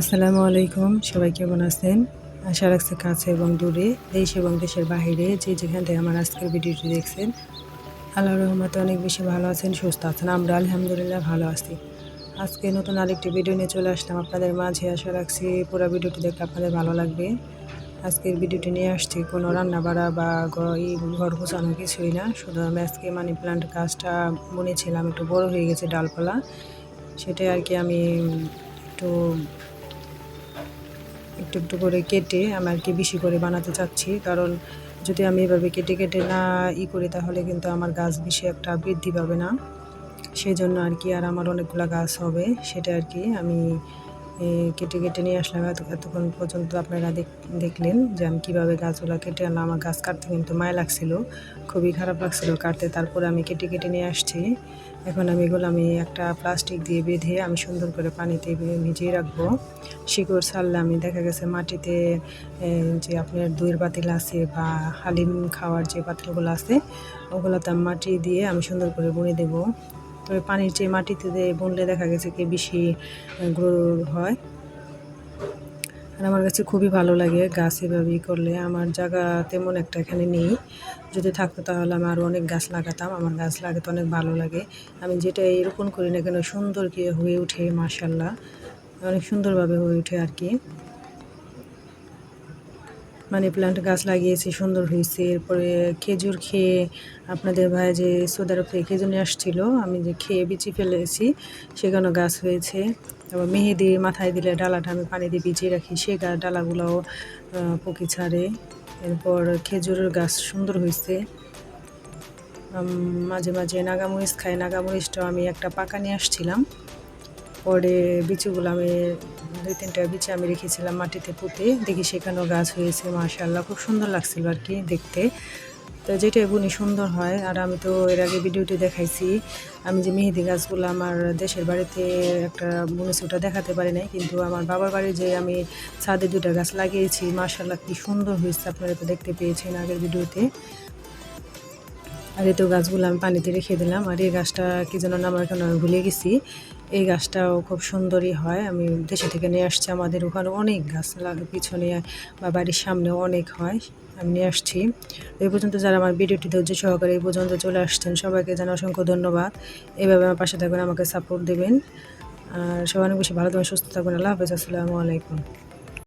আসসালামু আলাইকুম, সবাই কেমন আছেন? আশা রাখছি কাছে এবং দূরে, দেশ এবং দেশের বাহিরে যে যেখান থেকে আমার আজকের ভিডিওটি দেখছেন, আল্লাহ রহমতে অনেক বেশি ভালো আছেন, সুস্থ আছেন, আমরা আলহামদুলিল্লাহ ভালো আছি। আজকে নতুন আরেকটি ভিডিও নিয়ে চলে আসলাম আপনাদের মাঝে, আশা রাখছি পুরো ভিডিওটি দেখতে আপনাদের ভালো লাগবে। আজকের ভিডিওটি নিয়ে আসছি, কোনো রান্না বাড়া বা ঘর গোছানো কিছুই না, শুধু আমি আজকে মানি প্লান্ট গাছটা বুনেছিলাম, একটু বড় হয়ে গেছে ডালপালা, সেটাই আর কি আমি একটু একটু একটু করে কেটে আমি আর কি বেশি করে বানাতে চাচ্ছি। কারণ যদি আমি এভাবে কেটে কেটে না ই করি, তাহলে কিন্তু আমার গাছ বেশি একটা বৃদ্ধি পাবে না। সেই জন্য আর কি আর আমার অনেকগুলো গাছ হবে, সেটা আর কি আমি কেটে কেটে নিয়ে আসলাম। এত- এতক্ষণ পর্যন্ত আপনারা দেখ- দেখলেন যে আমি কীভাবে গাছগুলো কেটে আনলাম। আমার গাছ কাটতে কিন্তু মায়া লাগছিল, খুবই খারাপ লাগছিল কাটতে। তারপরে আমি কেটে কেটে নিয়ে আসছি। এখন আমি এগুলো আমি একটা প্লাস্টিক দিয়ে বেঁধে আমি সুন্দর করে পানিতে ভিজিয়ে রাখব। শিকড় ছাড়লে আমি দেখা গেছে মাটিতে যে আপনার দইয়ের পাতিল আছে বা হালিম খাওয়ার যে পাতিলগুলো আছে, ওগুলোতে আমি মাটি দিয়ে আমি সুন্দর করে বুনে দেবো। তবে পানির যে মাটিতে বুনলে দেখা গেছে কি বেশি গ্রো হয়। আর আমার কাছে খুবই ভালো লাগে গাছ এভাবে ই করলে। আমার জায়গা তেমন একটা এখানে নেই। যদি থাকতো তাহলে আমি আরও অনেক গাছ লাগাতাম। আমার গাছ লাগাতে অনেক ভালো লাগে। আমি যেটা এরকম করি না কেন সুন্দর কি হয়ে ওঠে মার্শাল্লাহ অনেক সুন্দরভাবে হয়ে ওঠে আর কি। মানি প্লান্ট গাছ লাগিয়েছি, সুন্দর হয়েছে। এরপরে খেজুর খেয়ে আপনাদের ভাই যে সৌদারব থেকে খেজুর নিয়ে আসছিল, আমি যে খেয়ে বিচি ফেলেছি, সেখানেও গাছ হয়েছে। তারপর মেহেদি মাথায় দিলে ডালাটা আমি পানি দিয়ে ভিজিয়ে রাখি, সে গা, ডালাগুলোও পকি ছাড়ে। এরপর খেজুরের গাছ সুন্দর হয়েছে। মাঝে মাঝে নাগামরিচ খাই, নাগামরিচটাও আমি একটা পাকা নিয়ে আসছিলাম। পরে বিচুগুলো আমি দুই তিনটা বিচি আমি রেখেছিলাম মাটিতে পুঁতে। দেখি সেখানেও গাছ হয়েছে মাশাল্লাহ খুব সুন্দর লাগছিল আর কি দেখতে। তো যেটা বুনি সুন্দর হয়, আর আমি তো এর আগে ভিডিওটি দেখাইছি, আমি যে মেহেদি গাছগুলো আমার দেশের বাড়িতে একটা ওটা দেখাতে পারি নাই, কিন্তু আমার বাবার বাড়ি যে আমি ছাদে দুটা গাছ লাগিয়েছি মাশাল্লাহ কি সুন্দর হয়েছে, আপনারা তো দেখতে পেয়েছেন আগের ভিডিওতে। আর এই তো গাছগুলো আমি পানিতে রেখে দিলাম। আর এই গাছটা কি যেন নাম এখন আমি ভুলে গেছি। এই গাছটাও খুব সুন্দরই হয়। আমি দেশে থেকে নিয়ে আসছি। আমাদের ওখানে অনেক গাছ লাগে, পিছনে বা বাড়ির সামনেও অনেক হয়। আমি নিয়ে আসছি। এই পর্যন্ত যারা আমার ভিডিওটি ধৈর্য সহকারে এই পর্যন্ত চলে আসছেন, সবাইকে জানা অসংখ্য ধন্যবাদ। এইভাবে আমার পাশে থাকবেন আমাকে সাপোর্ট দেবেন। আর সবাই অনেক বেশি ভালো থাকবেন সুস্থ থাকবেন আল্লাহ হাফেজ। আসসালামু আলাইকুম।